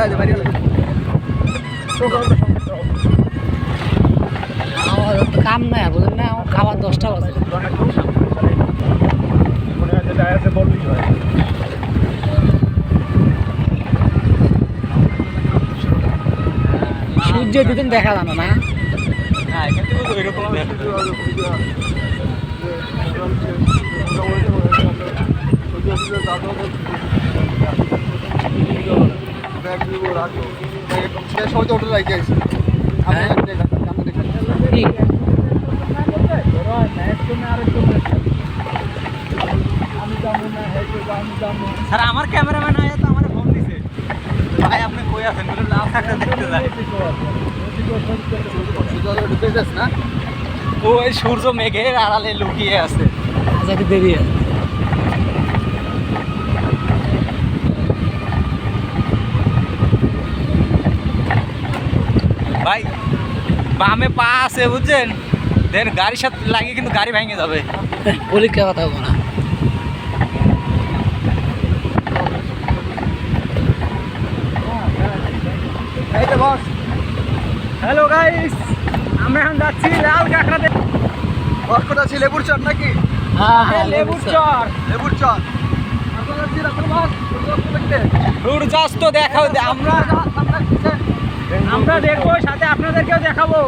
আমরা বাড়ি কাম নাই বুঝলেন না খাবার দশটা বাজে। সূর্য দুদিন দেখা জানো না? হ্যাঁ এরকম স্যার, আমার ক্যামেরাম্যান আয়া তো আমার ফোন দিছে। ভাই, আপনি কই আছেন? বলে লাল থাকতে দেখতে যায় ওই সূর্য মেঘের আড়ালে লুকিয়ে আছে। যাতে দেরি আছে ভাই বামে পা আছে বুঝছেন? দেন গাড়ির সাথে লাগিয়ে কিন্তু গাড়ি ভেঙে যাবে। পরীক্ষা কথা বলব না। হ্যালো গাইস আমরা এখন যাচ্ছি লাল কাঁকড়াতে। বরকট আছে লেবুর চর নাকি? হ্যাঁ হ্যাঁ লেবুর চর। লেবুর চর। এখন যাচ্ছি রাস্তার বাস সূর্যাস্ত দেখাও আমরা আমরা দেখব সাথে আপনাদেরকেও দেখাবো।